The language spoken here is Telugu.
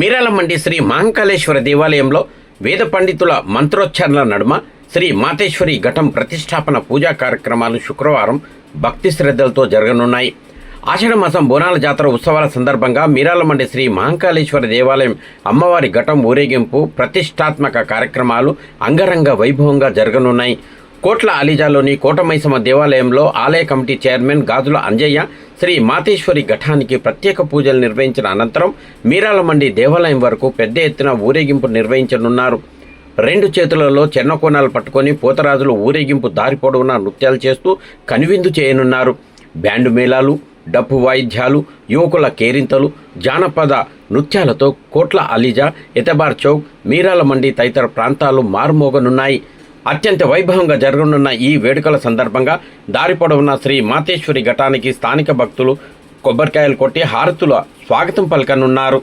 మీరాలమండి శ్రీ మహంకాళేశ్వర దేవాలయంలో వేద పండితుల మంత్రోచ్చారణల నడుమ శ్రీ మాతేశ్వరి ఘటం ప్రతిష్టాపన పూజా కార్యక్రమాలు శుక్రవారం భక్తి శ్రద్ధలతో జరగనున్నాయి. ఆషాఢ మాసం బోనాల జాతర ఉత్సవాల సందర్భంగా మీరాలమండి శ్రీ మహంకాళేశ్వర దేవాలయం అమ్మవారి ఘటం ఊరేగింపు ప్రతిష్టాత్మక కార్యక్రమాలు అంగరంగ వైభవంగా జరగనున్నాయి. కోట్ల అలీజాలోని కోటమైసమ్మ దేవాలయంలో ఆలయ కమిటీ చైర్మన్ గాజుల అంజయ్య శ్రీ మాతేశ్వరి ఘటానికి ప్రత్యేక పూజలు నిర్వహించిన అనంతరం మీరాలమండి దేవాలయం వరకు పెద్ద ఎత్తున ఊరేగింపు నిర్వహించనున్నారు. రెండు చేతులలో చెన్నకోనాలు పట్టుకొని పోతరాజులు ఊరేగింపు దారి పొడవునా నృత్యాలు చేస్తూ కనువిందు చేయనున్నారు. బ్యాండు మేళాలు డప్పు వాయిద్యాలు యువకుల కేరింతలు జానపద నృత్యాలతో కోట్ల అలీజా ఎతబార్ చౌక్ మీరాల మండి తదితర ప్రాంతాలు మారుమోగనున్నాయి. అత్యంత వైభవంగా జరగనున్న ఈ వేడుకల సందర్భంగా దారి పొడవున శ్రీ మాతేశ్వరి ఘటానికి స్థానిక భక్తులు కొబ్బరికాయలు కొట్టి హారతుల స్వాగతం పలకనున్నారు.